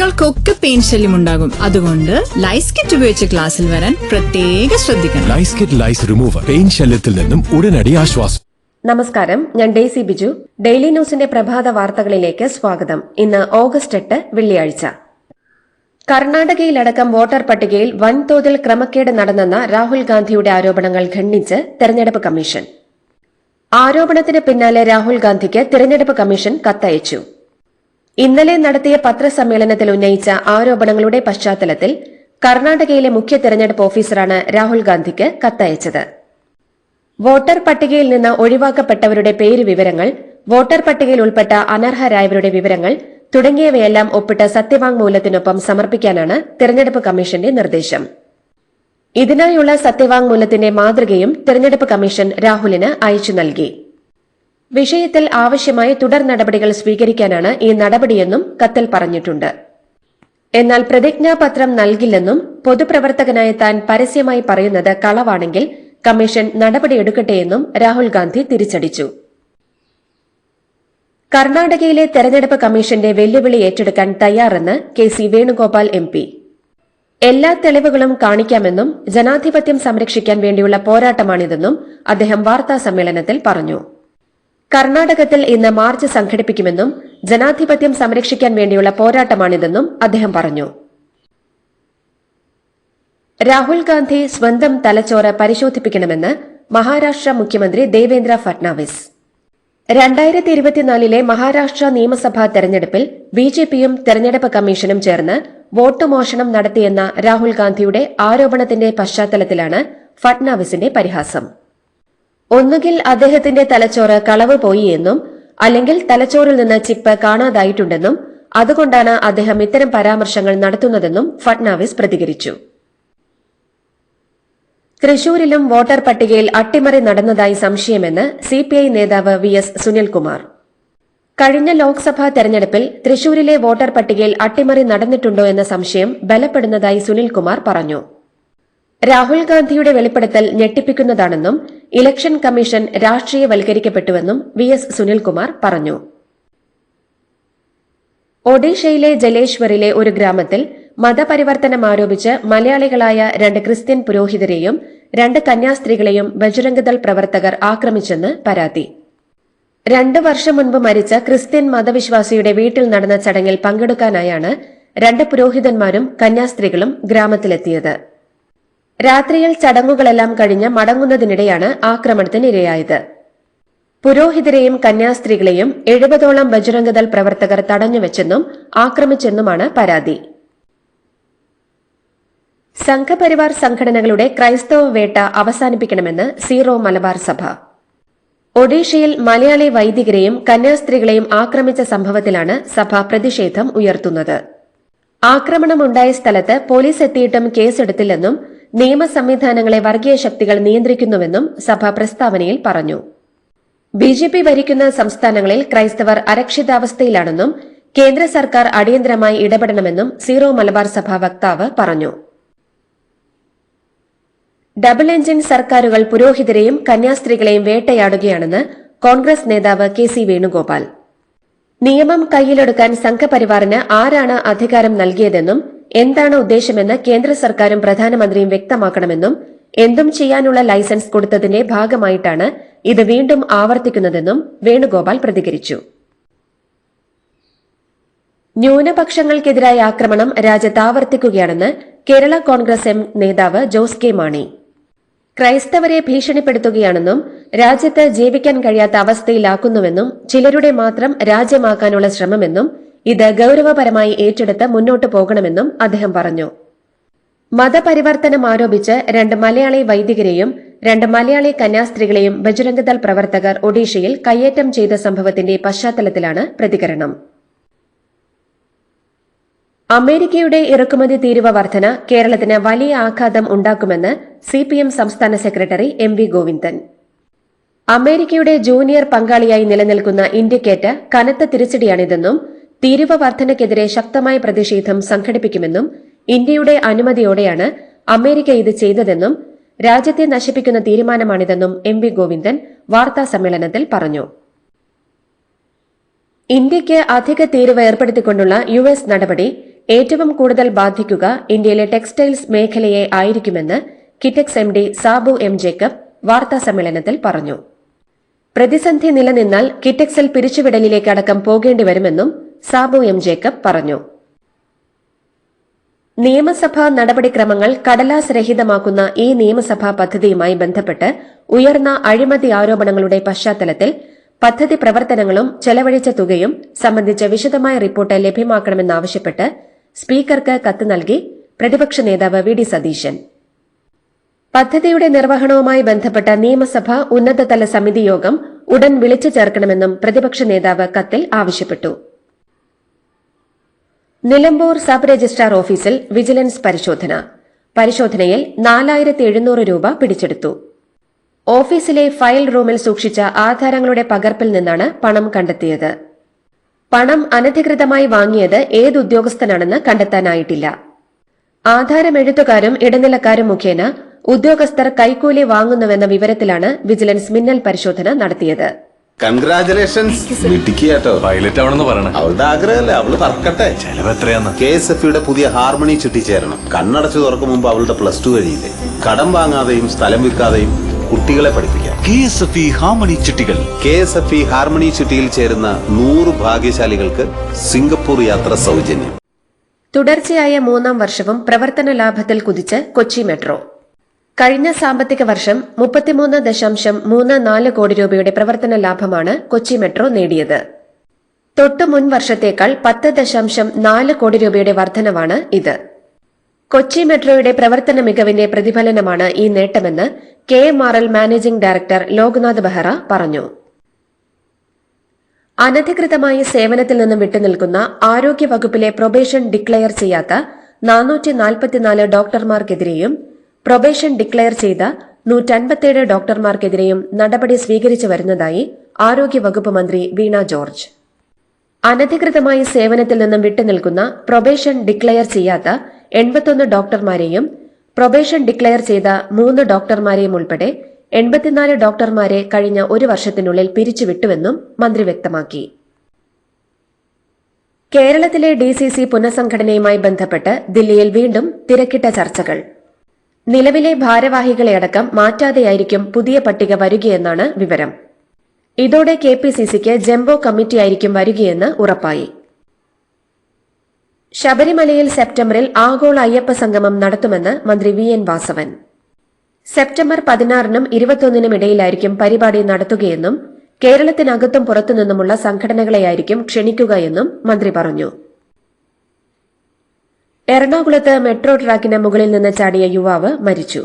കുട്ടികൾക്കൊക്കെ പെയിൻ ശല്യം ഉണ്ടാകും. അതുകൊണ്ട് ലൈസ് കിറ്റ് ഉപയോഗിച്ച് ക്ലാസ്സിൽ വരാൻ പ്രത്യേക ശ്രദ്ധിക്കണം. ലൈസ് കിറ്റ് ലൈസ് റിമൂവർ പെയിൻ ശല്യത്തിൽ നിന്നും ഉടനടി ആശ്വാസം. നമസ്കാരം ഞാൻ ഡെയ്സി ബിജു. ഡെയിലി ന്യൂസിന്റെ പ്രഭാത വാർത്തകളിലേക്ക് സ്വാഗതം. ഇന്ന് ഓഗസ്റ്റ് എട്ട് വെള്ളിയാഴ്ച. കർണാടകയിലടക്കം വോട്ടർ പട്ടികയിൽ വൻതോതിൽ ക്രമക്കേട് നടന്നെന്ന രാഹുൽ ഗാന്ധിയുടെ ആരോപണങ്ങൾ ഖണ്ഡിച്ച് തെരഞ്ഞെടുപ്പ് കമ്മീഷൻ. ആരോപണത്തിന് പിന്നാലെ രാഹുൽ ഗാന്ധിക്ക് തെരഞ്ഞെടുപ്പ് കമ്മീഷൻ കത്തയച്ചു. ഇന്നലെ നടത്തിയ പത്രസമ്മേളനത്തിൽ ഉന്നയിച്ച ആരോപണങ്ങളുടെ പശ്ചാത്തലത്തിൽ കർണാടകയിലെ മുഖ്യ തെരഞ്ഞെടുപ്പ് ഓഫീസറാണ് രാഹുൽ ഗാന്ധിക്ക് കത്തയച്ചത്. വോട്ടർ പട്ടികയിൽ നിന്ന് ഒഴിവാക്കപ്പെട്ടവരുടെ പേര് വിവരങ്ങൾ വോട്ടർ പട്ടികയിൽ ഉൾപ്പെട്ട അനർഹരായവരുടെ വിവരങ്ങൾ തുടങ്ങിയവയെല്ലാം ഒപ്പിട്ട സത്യവാങ്മൂലത്തിനൊപ്പം സമർപ്പിക്കാനാണ് തെരഞ്ഞെടുപ്പ് കമ്മീഷന്റെ നിർദ്ദേശം. ഇതിനായുള്ള സത്യവാങ്മൂലത്തിന്റെ മാതൃകയും തെരഞ്ഞെടുപ്പ് കമ്മീഷൻ രാഹുലിന് അയച്ചു നൽകി. വിഷയത്തിൽ ആവശ്യമായ തുടർ നടപടികൾ സ്വീകരിക്കാനാണ് ഈ നടപടിയെന്നും കത്തിൽ പറഞ്ഞിട്ടുണ്ട്. എന്നാൽ പ്രതിജ്ഞാപത്രം നൽകില്ലെന്നും പൊതുപ്രവർത്തകനായ താൻ പരസ്യമായി പറയുന്നത് കളവാണെങ്കിൽ കമ്മീഷൻ നടപടിയെടുക്കട്ടെയെന്നും രാഹുൽ ഗാന്ധി തിരിച്ചടിച്ചു. കർണാടകയിലെ തെരഞ്ഞെടുപ്പ് കമ്മീഷന്റെ വെല്ലുവിളി ഏറ്റെടുക്കാൻ തയ്യാറെന്ന് K C Venugopal M P. എല്ലാ തെളിവുകളും കാണിക്കാമെന്നും ജനാധിപത്യം സംരക്ഷിക്കാൻ വേണ്ടിയുള്ള പോരാട്ടമാണിതെന്നും അദ്ദേഹം വാർത്താ സമ്മേളനത്തിൽ പറഞ്ഞു. കർണാടകത്തിൽ ഇന്ന് മാർച്ച് സംഘടിപ്പിക്കുമെന്നും ജനാധിപത്യം സംരക്ഷിക്കാൻ വേണ്ടിയുള്ള പോരാട്ടമാണിതെന്നും അദ്ദേഹം പറഞ്ഞു. രാഹുൽ ഗാന്ധി സ്വന്തം തലച്ചോറ് പരിശോധിപ്പിക്കണമെന്ന് മഹാരാഷ്ട്ര മുഖ്യമന്ത്രി ദേവേന്ദ്ര ഫട്നാവിസ്. രണ്ടായിരത്തി ഇരുപത്തിനാലിലെ മഹാരാഷ്ട്ര നിയമസഭാ തെരഞ്ഞെടുപ്പിൽ ബിജെപിയും തെരഞ്ഞെടുപ്പ് കമ്മീഷനും ചേർന്ന് വോട്ട് മോഷണം നടത്തിയെന്ന രാഹുൽ ഗാന്ധിയുടെ ആരോപണത്തിന്റെ പശ്ചാത്തലത്തിലാണ് ഫട്നാവിസിന്റെ പരിഹാസം. ഒന്നുകിൽ അദ്ദേഹത്തിന്റെ തലച്ചോറ് കളവ് പോയി എന്നും അല്ലെങ്കിൽ തലച്ചോറിൽ നിന്ന് ചിപ്പ് കാണാതായിട്ടുണ്ടെന്നും അതുകൊണ്ടാണ് അദ്ദേഹം ഇത്തരം പരാമർശങ്ങൾ നടത്തുന്നതെന്നും ഫട്നാവിസ് പ്രതികരിച്ചു. തൃശൂരിലും വോട്ടർ പട്ടികയിൽ അട്ടിമറി നടന്നതായി സംശയമെന്ന് സിപിഐ നേതാവ് വി എസ് സുനിൽകുമാർ. കഴിഞ്ഞ ലോക്സഭാ തെരഞ്ഞെടുപ്പിൽ തൃശൂരിലെ വോട്ടർ പട്ടികയിൽ അട്ടിമറി നടന്നിട്ടുണ്ടോ എന്ന സംശയം ബലപ്പെടുന്നതായി സുനിൽകുമാർ പറഞ്ഞു. രാഹുൽ ഗാന്ധിയുടെ വെളിപ്പെടുത്തൽ ഞെട്ടിപ്പിക്കുന്നതാണെന്നും ഇലക്ഷൻ കമ്മീഷൻ രാഷ്ട്രീയവൽക്കരിക്കപ്പെട്ടുവെന്നും വി എസ് സുനിൽകുമാർ പറഞ്ഞു. ഒഡീഷയിലെ ജലേശ്വറിലെ ഒരു ഗ്രാമത്തിൽ മതപരിവർത്തനം ആരോപിച്ച് മലയാളികളായ രണ്ട് ക്രിസ്ത്യൻ പുരോഹിതരെയും രണ്ട് കന്യാസ്ത്രീകളെയും ബജരംഗദൾ പ്രവർത്തകർ ആക്രമിച്ചെന്ന് പരാതി. രണ്ട് വർഷം മുൻപ് മരിച്ച ക്രിസ്ത്യൻ മതവിശ്വാസിയുടെ വീട്ടിൽ നടന്ന ചടങ്ങിൽ പങ്കെടുക്കാനായാണ് രണ്ട് പുരോഹിതന്മാരും കന്യാസ്ത്രീകളും ഗ്രാമത്തിലെത്തിയത്. രാത്രിയിൽ ചടങ്ങുകളെല്ലാം കഴിഞ്ഞ് മടങ്ങുന്നതിനിടെയാണ് ആക്രമണത്തിനിരയായത് പുരോഹിതരെയും കന്യാസ്ത്രീകളെയും എഴുപതോളം ബജരംഗദൾ പ്രവർത്തകർ തടഞ്ഞുവെച്ചെന്നും ആക്രമിച്ചെന്നുമാണ് പരാതി. സംഘപരിവാർ സംഘടനകളുടെ ക്രൈസ്തവ വേട്ട അവസാനിപ്പിക്കണമെന്ന് സീറോ മലബാർ സഭ. ഒഡീഷയിൽ മലയാളി വൈദികരെയും കന്യാസ്ത്രീകളെയും ആക്രമിച്ച സംഭവത്തിലാണ് സഭ പ്രതിഷേധം ഉയർത്തുന്നത്. ആക്രമണമുണ്ടായ സ്ഥലത്ത് പോലീസ് എത്തിയിട്ടും കേസെടുത്തില്ലെന്നും നിയമ സംവിധാനങ്ങളെ വർഗീയ ശക്തികൾ നിയന്ത്രിക്കുന്നുവെന്നും സഭ പ്രസ്താവനയിൽ പറഞ്ഞു. ബി ജെ പി ഭരിക്കുന്ന സംസ്ഥാനങ്ങളിൽ ക്രൈസ്തവർ അരക്ഷിതാവസ്ഥയിലാണെന്നും കേന്ദ്ര സർക്കാർ അടിയന്തരമായി ഇടപെടണമെന്നും സീറോ മലബാർ സഭ വക്താവ് പറഞ്ഞു. ഡബിൾ എഞ്ചിൻ സർക്കാരുകൾ പുരോഹിതരെയും കന്യാസ്ത്രീകളെയും വേട്ടയാടുകയാണെന്ന് കോൺഗ്രസ് നേതാവ് കെ സി വേണുഗോപാൽ. നിയമം കയ്യിലെടുക്കാൻ സംഘപരിവാറിന് ആരാണ് അധികാരം നൽകിയതെന്നും എന്താണ് ഉദ്ദേശമെന്ന് കേന്ദ്ര സർക്കാരും പ്രധാനമന്ത്രിയും വ്യക്തമാക്കണമെന്നും എന്തും ചെയ്യാനുള്ള ലൈസൻസ് കൊടുത്തതിന്റെ ഭാഗമായിട്ടാണ് ഇത് വീണ്ടും ആവർത്തിക്കുന്നതെന്നും വേണുഗോപാൽ പ്രതികരിച്ചു. ന്യൂനപക്ഷങ്ങൾക്കെതിരായ ആക്രമണം രാജ്യത്ത് ആവർത്തിക്കുകയാണെന്ന് കേരള കോൺഗ്രസ് എം നേതാവ് ജോസ് കെ മാണി. ക്രൈസ്തവരെ ഭീഷണിപ്പെടുത്തുകയാണെന്നും രാജ്യത്ത് ജീവിക്കാൻ കഴിയാത്ത അവസ്ഥയിലാക്കുന്നുവെന്നും ചിലരുടെ മാത്രം രാജ്യമാക്കാനുള്ള ശ്രമമെന്നും ഇത് ഗൌരവപരമായി ഏറ്റെടുത്ത് മുന്നോട്ടു പോകണമെന്നും അദ്ദേഹം പറഞ്ഞു. മതപരിവർത്തനം ആരോപിച്ച് രണ്ട് മലയാളി വൈദികരെയും രണ്ട് മലയാളി കന്യാസ്ത്രീകളെയും ബജരംഗദൾ പ്രവർത്തകർ ഒഡീഷയിൽ കയ്യേറ്റം ചെയ്ത സംഭവത്തിന്റെ പശ്ചാത്തലത്തിലാണ് പ്രതികരണം. അമേരിക്കയുടെ ഇറക്കുമതി തീരുവ വർധന കേരളത്തിന് വലിയ ആഘാതം ഉണ്ടാക്കുമെന്ന് സിപിഎം സംസ്ഥാന സെക്രട്ടറി എം വി ഗോവിന്ദൻ. അമേരിക്കയുടെ ജൂനിയർ പങ്കാളിയായി നിലനിൽക്കുന്ന ഇന്ത്യക്കേറ്റ കനത്ത തിരിച്ചടിയാണിതെന്നും തീരുവ വർധനയ്ക്കെതിരെ ശക്തമായ പ്രതിഷേധം സംഘടിപ്പിക്കുമെന്നും ഇന്ത്യയുടെ അനുമതിയോടെയാണ് അമേരിക്ക ഇത് ചെയ്തതെന്നും രാജ്യത്തെ നശിപ്പിക്കുന്ന തീരുമാനമാണിതെന്നും എം വി ഗോവിന്ദൻ വാർത്താ സമ്മേളനത്തിൽ പറഞ്ഞു. ഇന്ത്യയ്ക്ക് അധിക തീരുവ ഏർപ്പെടുത്തിക്കൊണ്ടുള്ള യു എസ് നടപടി ഏറ്റവും കൂടുതൽ ബാധിക്കുക ഇന്ത്യയിലെ ടെക്സ്റ്റൈൽസ് മേഖലയെ ആയിരിക്കുമെന്ന് Kitex M D Sabu M Jacob വാർത്താ സമ്മേളനത്തിൽ പറഞ്ഞു. പ്രതിസന്ധി നിലനിന്നാൽ കിറ്റക്സിൽ പിരിച്ചുവിടലിലേക്കടക്കം പോകേണ്ടി വരുമെന്നും സാബു എം ജേക്കബ് പറഞ്ഞു. നിയമസഭാ നടപടിക്രമങ്ങൾ കടലാസ് രഹിതമാക്കുന്ന ഈ നിയമസഭാ പദ്ധതിയുമായി ബന്ധപ്പെട്ട് ഉയർന്ന അഴിമതി ആരോപണങ്ങളുടെ പശ്ചാത്തലത്തിൽ പദ്ധതി പ്രവർത്തനങ്ങളും ചെലവഴിച്ച തുകയും സംബന്ധിച്ച വിശദമായ റിപ്പോർട്ട് ലഭ്യമാക്കണമെന്നാവശ്യപ്പെട്ട് സ്പീക്കർക്ക് കത്ത് നൽകി പ്രതിപക്ഷ നേതാവ് വി ഡി സതീശൻ. പദ്ധതിയുടെ നിർവഹണവുമായി ബന്ധപ്പെട്ട നിയമസഭ ഉന്നതതല സമിതി യോഗം ഉടൻ വിളിച്ചു ചേർക്കണമെന്നും പ്രതിപക്ഷ നേതാവ് കത്തിൽ ആവശ്യപ്പെട്ടു. നിലമ്പൂർ സബ് രജിസ്ട്രാർ ഓഫീസിൽ വിജിലൻസ് പരിശോധന. പരിശോധനയിൽ നാലായിരത്തി എഴുന്നൂറ് രൂപ പിടിച്ചെടുത്തു. ഓഫീസിലെ ഫയൽ റൂമിൽ സൂക്ഷിച്ച ആധാരങ്ങളുടെ പകർപ്പിൽ നിന്നാണ് പണം കണ്ടെത്തിയത്. പണം അനധികൃതമായി വാങ്ങിയത് ഏത് ഉദ്യോഗസ്ഥനാണെന്ന് കണ്ടെത്താനായിട്ടില്ല. ആധാരം എഴുത്തുകാരും ഇടനിലക്കാരും മുഖേന ഉദ്യോഗസ്ഥർ കൈക്കൂലി വാങ്ങുന്നുവെന്ന വിവരത്തിലാണ് വിജിലൻസ് മിന്നൽ പരിശോധന നടത്തിയത്. കൺഗ്രാചുലേഷൻസ് മിടുക്കിയാട്ടോ പൈലറ്റ് ആവണമെന്ന് പറയണേ. അവളുടെ ആഗ്രഹമല്ലേ? അവൾ പറക്കട്ടെ. ചെലവ് എത്രയാന്ന്? കെ എസ് എഫ് യുടെ പുതിയ ഹാർമണി ചുറ്റി ചേരണം. കണ്ണടച്ചു തുറക്കും മുമ്പ് അവളുടെ പ്ലസ് ടു കഴിയില്ലേ? കടം വാങ്ങാതെയും സ്ഥലം വിൽക്കാതെയും കുട്ടികളെ പഠിപ്പിക്കാം. K S F E harmony ചിട്ടികൾ. K S F E harmony ചിട്ടിയിൽ ചേരുന്ന നൂറ് ഭാഗ്യശാലികൾക്ക് സിംഗപ്പൂർ യാത്ര സൗജന്യം. തുടർച്ചയായ മൂന്നാം വർഷവും പ്രവർത്തന ലാഭത്തിൽ കുതിച്ച് കൊച്ചി മെട്രോ. കഴിഞ്ഞ സാമ്പത്തിക വർഷം മുപ്പത്തിമൂന്ന് ദശാംശം മൂന്ന് നാല് കോടി രൂപയുടെ പ്രവർത്തന ലാഭമാണ് കൊച്ചി മെട്രോ നേടിയത്. തൊട്ടു മുൻ വർഷത്തേക്കാൾ പത്ത് ദശാംശം നാല് കോടി രൂപയുടെ വർധനവാണ് ഇത്. കൊച്ചി മെട്രോയുടെ പ്രവർത്തന മികവിന്റെ പ്രതിഫലനമാണ് ഈ നേട്ടമെന്ന് K M R L managing director Loknath Behera പറഞ്ഞു. അനധികൃതമായ സേവനത്തിൽ നിന്നും വിട്ടുനിൽക്കുന്ന ആരോഗ്യവകുപ്പിലെ പ്രൊബേഷൻ ഡിക്ലെയർ ചെയ്യാത്ത നാനൂറ്റി ഡോക്ടർമാർക്കെതിരെയും പ്രൊബേഷൻ ഡിക്ലെയർ ചെയ്ത നൂറ്റൻപത്തിയേഴ് ഡോക്ടർമാർക്കെതിരെയും നടപടി സ്വീകരിച്ചു വരുന്നതായി ആരോഗ്യവകുപ്പ് മന്ത്രി വീണ ജോർജ്. അനധികൃതമായി സേവനത്തിൽ നിന്നും വിട്ടുനിൽക്കുന്ന പ്രൊബേഷൻ ഡിക്ലെയർ ചെയ്യാത്ത എൺപത്തൊന്ന് ഡോക്ടർമാരെയും പ്രൊബേഷൻ ഡിക്ലെയർ ചെയ്ത മൂന്ന് ഡോക്ടർമാരെയും ഉൾപ്പെടെ എൺപത്തിനാല് ഡോക്ടർമാരെ കഴിഞ്ഞ ഒരു വർഷത്തിനുള്ളിൽ പിരിച്ചുവിട്ടുവെന്നും മന്ത്രി വ്യക്തമാക്കി. കേരളത്തിലെ ഡി സി സി പുനഃസംഘടനയുമായി ബന്ധപ്പെട്ട് ദില്ലിയിൽ വീണ്ടും തിരക്കിട്ട ചർച്ചകൾ. നിലവിലെ ഭാരവാഹികളെ അടക്കം മാറ്റാതെയായിരിക്കും പുതിയ പട്ടിക വരികയെന്നാണ് വിവരം. ഇതോടെ കെ പി സി സിക്ക് ജംബോ കമ്മിറ്റിയായിരിക്കും വരികയെന്ന് ഉറപ്പായി. ശബരിമലയിൽ സെപ്റ്റംബറിൽ ആഗോള അയ്യപ്പ സംഗമം നടത്തുമെന്ന് മന്ത്രി വി എൻ വാസവൻ. സെപ്റ്റംബർ പതിനാറിനും ഇരുപത്തൊന്നിനും ഇടയിലായിരിക്കും പരിപാടി നടത്തുകയെന്നും കേരളത്തിനകത്തും പുറത്തുനിന്നുമുള്ള സംഘടനകളെയായിരിക്കും ക്ഷണിക്കുകയെന്നും മന്ത്രി പറഞ്ഞു. എറണാകുളത്ത് മെട്രോ ട്രാക്കിന് മുകളിൽ നിന്ന് ചാടിയ യുവാവ് മരിച്ചു.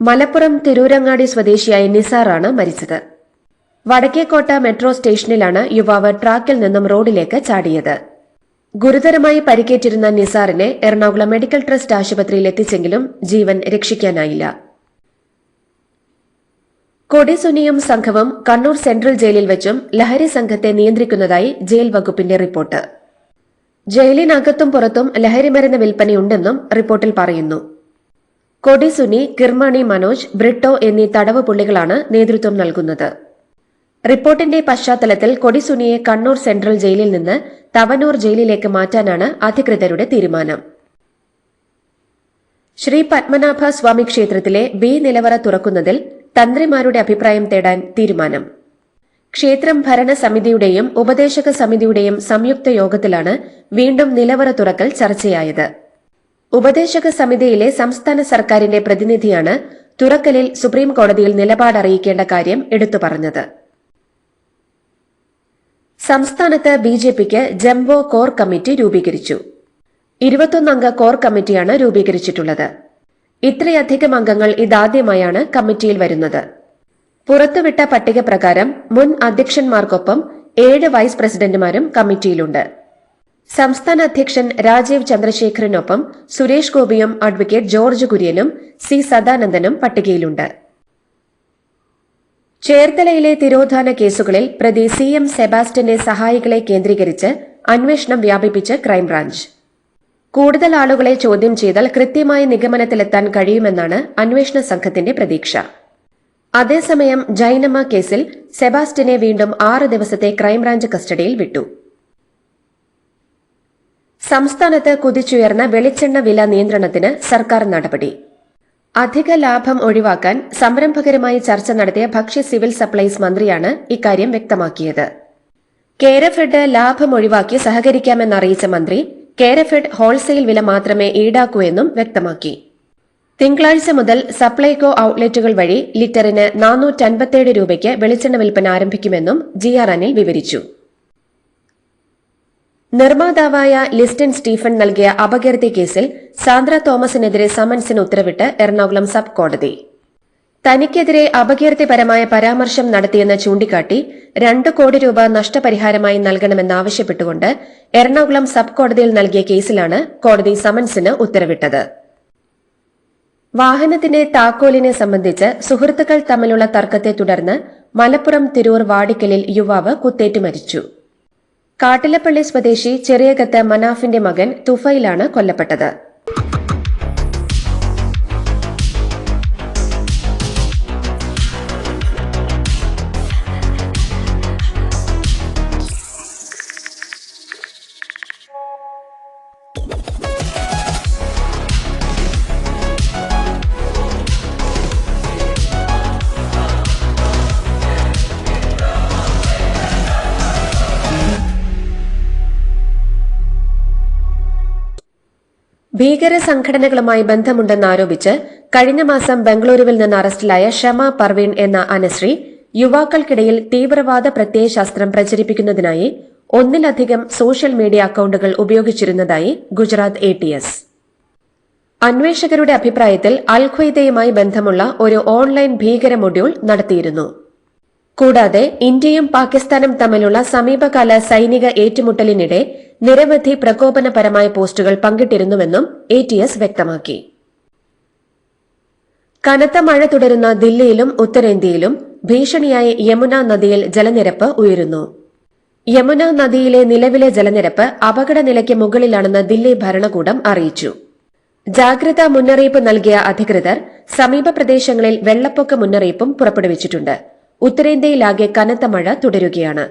മലപ്പുറം തിരൂരങ്ങാടി സ്വദേശിയായ നിസാറാണ് മരിച്ചത്. വടക്കേക്കോട്ട മെട്രോ സ്റ്റേഷനിലാണ് യുവാവ് ട്രാക്കിൽ നിന്നും റോഡിലേക്ക് ചാടിയത്. ഗുരുതരമായി പരിക്കേറ്റിരുന്ന നിസാറിനെ എറണാകുളം മെഡിക്കൽ ട്രസ്റ്റ് ആശുപത്രിയിൽ എത്തിച്ചെങ്കിലും ജീവൻ രക്ഷിക്കാനായില്ല. കൊടിസുനിയും സംഘവും കണ്ണൂർ സെൻട്രൽ ജയിലിൽ വെച്ചും ലഹരി സംഘത്തെ നിയന്ത്രിക്കുന്നതായി ജയിൽ വകുപ്പിന്റെ റിപ്പോർട്ട്. ജയിലിനകത്തും പുറത്തും ലഹരിമരുന്ന് വിൽപ്പനയുണ്ടെന്നും റിപ്പോർട്ടിൽ പറയുന്നു. കൊടിസുനി കിർമാണി മനോജ് ബ്രിട്ടോ എന്നീ തടവ് പുള്ളികളാണ് നേതൃത്വം നൽകുന്നത്. റിപ്പോർട്ടിന്റെ പശ്ചാത്തലത്തിൽ കൊടിസുനിയെ കണ്ണൂർ സെൻട്രൽ ജയിലിൽ നിന്ന് തവനൂർ ജയിലിലേക്ക് മാറ്റാനാണ് അധികൃതരുടെ തീരുമാനം. ശ്രീ പത്മനാഭ സ്വാമി ക്ഷേത്രത്തിലെ ബി നിലവറ തുറക്കുന്നതിൽ തന്ത്രിമാരുടെ അഭിപ്രായം തേടാൻ തീരുമാനം. ക്ഷേത്രം ഭരണസമിതിയുടെയും ഉപദേശക സമിതിയുടെയും സംയുക്ത യോഗത്തിലാണ് വീണ്ടും നിലവറ തുറക്കൽ ചർച്ചയായത്. ഉപദേശക സമിതിയിലെ സംസ്ഥാന സർക്കാരിന്റെ പ്രതിനിധിയാണ് തുറക്കലിൽ സുപ്രീം കോടതിയിൽ നിലപാട് അറിയിക്കേണ്ട കാര്യം എടുത്തു പറഞ്ഞത്. സംസ്ഥാനത്ത് ബി ജെ പിക്ക് ജംബോ കോർ കമ്മിറ്റി രൂപീകരിച്ചു. ഇരുപത്തൊന്നംഗ കോർ കമ്മിറ്റിയാണ് രൂപീകരിച്ചിട്ടുള്ളത്. ഇത്രയധികം അംഗങ്ങൾ ഇതാദ്യമായാണ് കമ്മിറ്റിയിൽ വരുന്നത്. പുറത്തുവിട്ട പട്ടിക പ്രകാരം മുൻ അധ്യക്ഷന്മാർക്കൊപ്പം ഏഴ് വൈസ് പ്രസിഡന്റുമാരും കമ്മിറ്റിയിലുണ്ട്. സംസ്ഥാന അധ്യക്ഷൻ രാജീവ് ചന്ദ്രശേഖരനൊപ്പം സുരേഷ് ഗോപിയും അഡ്വക്കേറ്റ് ജോർജ് കുര്യനും സി സദാനന്ദനും പട്ടികയിലുണ്ട്. ചേർത്തലയിലെ തിരോധാന കേസുകളിൽ പ്രതി സി എം സെബാസ്റ്റ്യന്റെ സഹായികളെ കേന്ദ്രീകരിച്ച് അന്വേഷണം വ്യാപിപ്പിച്ച് ക്രൈംബ്രാഞ്ച്. കൂടുതൽ ആളുകളെ ചോദ്യം ചെയ്താൽ കൃത്യമായ നിഗമനത്തിലെത്താൻ കഴിയുമെന്നാണ് അന്വേഷണ സംഘത്തിന്റെ പ്രതീക്ഷ. അതേസമയം ജൈനമ്മ കേസിൽ സെബാസ്റ്റിനെ വീണ്ടും ആറ് ദിവസത്തെ ക്രൈംബ്രാഞ്ച് കസ്റ്റഡിയിൽ വിട്ടു. സംസ്ഥാനത്ത് കുതിച്ചുയർന്ന വെളിച്ചെണ്ണ വില നിയന്ത്രണത്തിന് സർക്കാർ നടപടി. അധിക ലാഭം ഒഴിവാക്കാൻ സംരംഭകരുമായി ചർച്ച നടത്തിയ ഭക്ഷ്യ സിവിൽ സപ്ലൈസ് മന്ത്രിയാണ് ഇക്കാര്യം വ്യക്തമാക്കിയത്. കേരഫെഡ് ലാഭം ഒഴിവാക്കി സഹകരിക്കാമെന്നറിയിച്ച മന്ത്രി കേരഫെഡ് ഹോൾസെയിൽ വില മാത്രമേ ഈടാക്കൂ എന്നും വ്യക്തമാക്കി. തിങ്കളാഴ്ച മുതൽ സപ്ലൈകോ ഔട്ട്ലെറ്റുകൾ വഴി ലിറ്ററിന് നാനൂറ്റൻപത്തേഴ് രൂപയ്ക്ക് വെളിച്ചെണ്ണ വിൽപ്പന ആരംഭിക്കുമെന്നും ജി ആർ അനിൽ വിവരിച്ചു. നിർമ്മാതാവായ ലിസ്റ്റൻ സ്റ്റീഫൻ നൽകിയ അപകീർത്തി കേസിൽ സാന്ദ്ര തോമസിനെതിരെ സമൻസിന് ഉത്തരവിട്ട് എറണാകുളം സബ് കോടതി. തനിക്കെതിരെ അപകീർത്തിപരമായ പരാമർശം നടത്തിയെന്ന് ചൂണ്ടിക്കാട്ടി രണ്ട് കോടി രൂപ നഷ്ടപരിഹാരമായി നൽകണമെന്നാവശ്യപ്പെട്ടുകൊണ്ട് എറണാകുളം സബ് കോടതിയിൽ നൽകിയ കേസിലാണ് കോടതി സമൻസിന് ഉത്തരവിട്ടത്. വാഹനത്തിന്റെ താക്കോലിനെ സംബന്ധിച്ച് സുഹൃത്തുക്കൾ തമ്മിലുള്ള തർക്കത്തെ തുടർന്ന് മലപ്പുറം തിരൂർ വാടിക്കലിൽ യുവാവ് കുത്തേറ്റ് മരിച്ചു. കാട്ടിലപ്പള്ളി സ്വദേശി ചെറിയകത്ത് മനാഫിന്റെ മകൻ തുഫയിലാണ് കൊല്ലപ്പെട്ടത്. ഭീകര സംഘടനകളുമായി ബന്ധമുണ്ടെന്നാരോപിച്ച് കഴിഞ്ഞ മാസം ബംഗളൂരുവിൽ നിന്ന് അറസ്റ്റിലായ ഷമ പർവീൺ എന്ന അനശ്രീ യുവാക്കൾക്കിടയിൽ തീവ്രവാദ പ്രത്യയശാസ്ത്രം പ്രചരിപ്പിക്കുന്നതിനായി ഒന്നിലധികം സോഷ്യൽ മീഡിയ അക്കൌണ്ടുകൾ ഉപയോഗിച്ചിരുന്നതായി ഗുജറാത്ത് എ ടി എസ്. അന്വേഷകരുടെ അഭിപ്രായത്തിൽ അൽഖ്വയ്ദയുമായി ബന്ധമുള്ള ഒരു ഓൺലൈൻ ഭീകര മൊഡ്യൂൾ നടത്തിയിരുന്നു. കൂടാതെ ഇന്ത്യയും പാകിസ്ഥാനും തമ്മിലുള്ള സമീപകാല സൈനിക ഏറ്റുമുട്ടലിനിടെ നിരവധി പ്രകോപനപരമായ പോസ്റ്റുകൾ പങ്കിട്ടിരുന്നുവെന്നും എ ടി എസ് വ്യക്തമാക്കി. കനത്ത മഴ തുടരുന്ന ദില്ലിയിലും ഉത്തരേന്ത്യയിലും ഭീഷണിയായി യമുന നദിയിൽ ജലനിരപ്പ് ഉയരുന്നു. യമുന നദിയിലെ നിലവിലെ ജലനിരപ്പ് അപകടനിലയ്ക്ക് മുകളിലാണെന്ന് ദില്ലി ഭരണകൂടം അറിയിച്ചു. ജാഗ്രതാ മുന്നറിയിപ്പ് നൽകിയ അധികൃതർ സമീപ പ്രദേശങ്ങളിൽ വെള്ളപ്പൊക്ക മുന്നറിയിപ്പും പുറപ്പെടുവിച്ചിട്ടുണ്ട്. ഉത്തരേന്ത്യയിലാകെ കനത്ത മഴ തുടരുകയാണ്.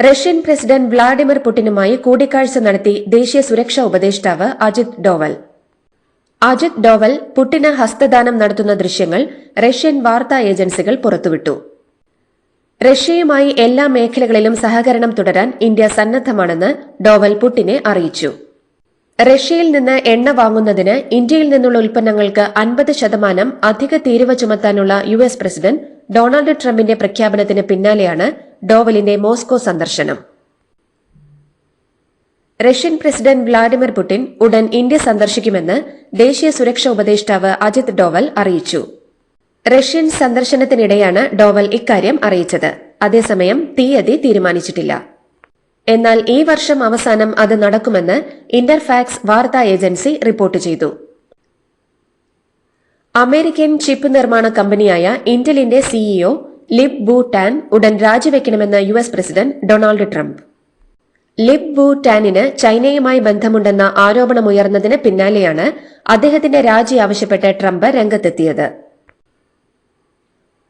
റഷ്യൻ പ്രസിഡന്റ് വ്ളാഡിമിർ പുടിനുമായി കൂടിക്കാഴ്ച നടത്തി ദേശീയ സുരക്ഷാ ഉപദേഷ്ടാവ് അജിത് ഡോവൽ. അജിത് ഡോവൽ പുടിന് ഹസ്തദാനം നടത്തുന്ന ദൃശ്യങ്ങൾ റഷ്യൻ വാർത്താ ഏജൻസികൾ പുറത്തുവിട്ടു. റഷ്യയുമായി എല്ലാ മേഖലകളിലും സഹകരണം തുടരാൻ ഇന്ത്യ സന്നദ്ധമാണെന്ന് ഡോവൽ പുടിനെ അറിയിച്ചു. റഷ്യയിൽ നിന്ന് എണ്ണ വാങ്ങുന്നതിന് ഇന്ത്യയിൽ നിന്നുള്ള ഉൽപ്പന്നങ്ങൾക്ക് അൻപത് ശതമാനം അധിക തീരുവ ചുമത്താനുള്ള യു എസ് പ്രസിഡന്റ് ഡൊണാൾഡ് ട്രംപിന്റെ പ്രഖ്യാപനത്തിന് പിന്നാലെയാണ് ഡോവലിന്റെ മോസ്കോ സന്ദർശനം. റഷ്യൻ പ്രസിഡന്റ് വ്ളാഡിമിർ പുടിൻ ഉടൻ ഇന്ത്യ സന്ദർശിക്കുമെന്ന് ദേശീയ സുരക്ഷാ ഉപദേഷ്ടാവ് അജിത് ഡോവൽ അറിയിച്ചു. റഷ്യൻ സന്ദർശനത്തിനിടെയാണ് ഡോവൽ ഇക്കാര്യം അറിയിച്ചത്. അതേസമയം തീയതി തീരുമാനിച്ചിട്ടില്ല. എന്നാൽ ഈ വർഷം അവസാനം അത് നടക്കുമെന്ന് ഇന്റർഫാക്സ് വാർത്താ ഏജൻസി റിപ്പോർട്ട് ചെയ്തു. അമേരിക്കൻ ചിപ്പ് നിർമ്മാണ കമ്പനിയായ ഇന്റലിന്റെ സിഇഒ ലിബ് ബു ടാൻ ഉടൻ രാജിവെക്കണമെന്ന് U S president Donald Trump. Lip Bu ടാനിന് ചൈനയുമായി ബന്ധമുണ്ടെന്ന ആരോപണമുയർന്നതിന് പിന്നാലെയാണ് അദ്ദേഹത്തിന്റെ രാജി ആവശ്യപ്പെട്ട് ട്രംപ് രംഗത്തെത്തിയത്.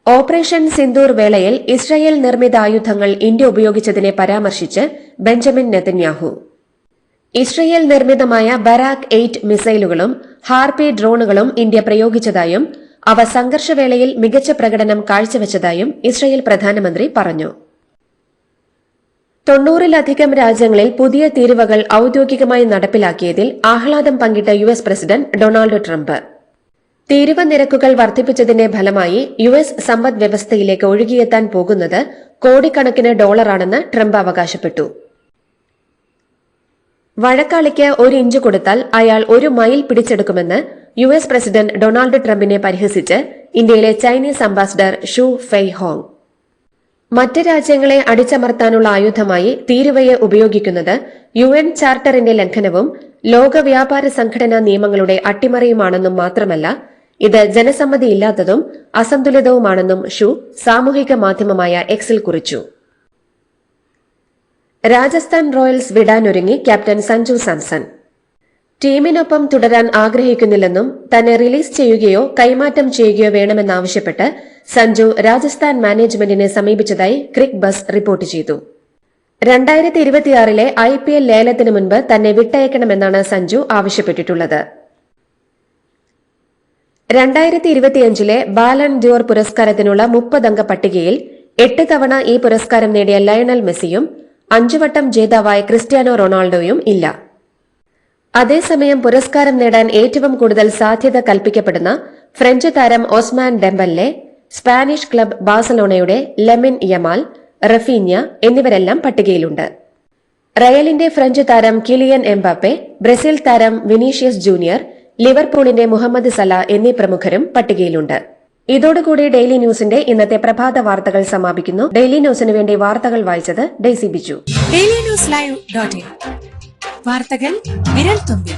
ഓപ്പറേഷൻ സിന്ദൂർ വേളയിൽ ഇസ്രയേൽ നിർമ്മിത ആയുധങ്ങൾ ഇന്ത്യ ഉപയോഗിച്ചതിനെ പരാമർശിച്ച് ബെഞ്ചമിൻ നെതന്യാഹു. ഇസ്രയേൽ നിർമ്മിതമായ ബരാക് എയ്റ്റ് മിസൈലുകളും ഹാർപി ഡ്രോണുകളും ഇന്ത്യ പ്രയോഗിച്ചതായും അവ സംഘർഷവേളയിൽ മികച്ച പ്രകടനം കാഴ്ചവെച്ചതായും ഇസ്രയേൽ പ്രധാനമന്ത്രി പറഞ്ഞു. തൊണ്ണൂറിലധികം രാജ്യങ്ങളിൽ പുതിയ തീരുവകൾ ഔദ്യോഗികമായി നടപ്പിലാക്കിയതിൽ ആഹ്ലാദം പങ്കിട്ട യുഎസ് പ്രസിഡന്റ് ഡൊണാൾഡ് ട്രംപ്. തീരുവ നിരക്കുകൾ വർദ്ധിപ്പിച്ചതിന്റെ ഫലമായി യു എസ് സമ്പദ് വ്യവസ്ഥയിലേക്ക് ഒഴുകിയെത്താൻ പോകുന്നത് കോടിക്കണക്കിന് ഡോളറാണെന്ന് ട്രംപ് അവകാശപ്പെട്ടു. വഴക്കാളിക്ക് ഒരു ഇഞ്ച് കൊടുത്താൽ അയാൾ ഒരു മൈൽ പിടിച്ചെടുക്കുമെന്ന് യു എസ് പ്രസിഡന്റ് ഡൊണാൾഡ് ട്രംപിനെ പരിഹസിച്ച് ഇന്ത്യയിലെ Chinese ambassador Xu Fei Hong മറ്റ് രാജ്യങ്ങളെ അടിച്ചമർത്താനുള്ള ആയുധമായി തീരുവയെ ഉപയോഗിക്കുന്നത് യു എൻ ചാർട്ടറിന്റെ ലംഘനവും ലോക വ്യാപാര സംഘടനാ നിയമങ്ങളുടെ അട്ടിമറിയുമാണെന്നും മാത്രമല്ല ഇത് ജനസമ്മതിയില്ലാത്തതും അസന്തുലിതവുമാണെന്നും ഷു സാമൂഹിക മാധ്യമമായ എക്സിൽ കുറിച്ചു. രാജസ്ഥാൻ റോയൽസ് വിടാനൊരുങ്ങി ക്യാപ്റ്റൻ സഞ്ജു സാംസൺ. ടീമിനൊപ്പം തുടരാൻ ആഗ്രഹിക്കുന്നില്ലെന്നും തന്നെ റിലീസ് ചെയ്യുകയോ കൈമാറ്റം ചെയ്യുകയോ വേണമെന്നാവശ്യപ്പെട്ട് സഞ്ജു രാജസ്ഥാൻ മാനേജ്മെന്റിനെ സമീപിച്ചതായി ക്രിക് ബസ് റിപ്പോർട്ട് ചെയ്തു. രണ്ടായിരത്തി ഇരുപത്തിയാറിലെ ഐ പി എൽ ലേലത്തിന് മുൻപ് തന്നെ വിട്ടയക്കണമെന്നാണ് സഞ്ജു ആവശ്യപ്പെട്ടിട്ടുള്ളത്. രണ്ടായിരത്തി ഇരുപത്തിയഞ്ചിലെ ബാലൻ ഡ്യൂർ പുരസ്കാരത്തിനുള്ള മുപ്പതംഗ പട്ടികയിൽ എട്ട് തവണ ഈ പുരസ്കാരം നേടിയ ലയണൽ മെസ്സിയും അഞ്ചുവട്ടം ജേതാവായ ക്രിസ്ത്യാനോ റൊണാൾഡോയും ഇല്ല. അതേസമയം പുരസ്കാരം നേടാൻ ഏറ്റവും കൂടുതൽ സാധ്യത കൽപ്പിക്കപ്പെടുന്ന ഫ്രഞ്ച് താരം ഓസ്മാൻ ഡെംബല്ലെ സ്പാനിഷ് ക്ലബ് ബാഴ്സലോണയുടെ ലെമിൻ യമാൽ റഫീന്യ എന്നിവരെല്ലാം പട്ടികയിലുണ്ട്. റയലിന്റെ ഫ്രഞ്ച് താരം കിലിയൻ എംബാപ്പെ ബ്രസീൽ താരം വിനീഷ്യസ് ജൂനിയർ ലിവർപൂളിന്റെ മുഹമ്മദ് സല എന്നീ പ്രമുഖരും പട്ടികയിലുണ്ട്. ഇതോടുകൂടി ഡെയിലി ന്യൂസിന്റെ ഇന്നത്തെ പ്രഭാത വാർത്തകൾ സമാപിക്കുന്നു. ഡെയിലി ന്യൂസിന് വേണ്ടി വാർത്തകൾ വായിച്ചത് Daisy Biju. Daily news live വാർത്തകൾ വിരൽ തുമ്പിൽ.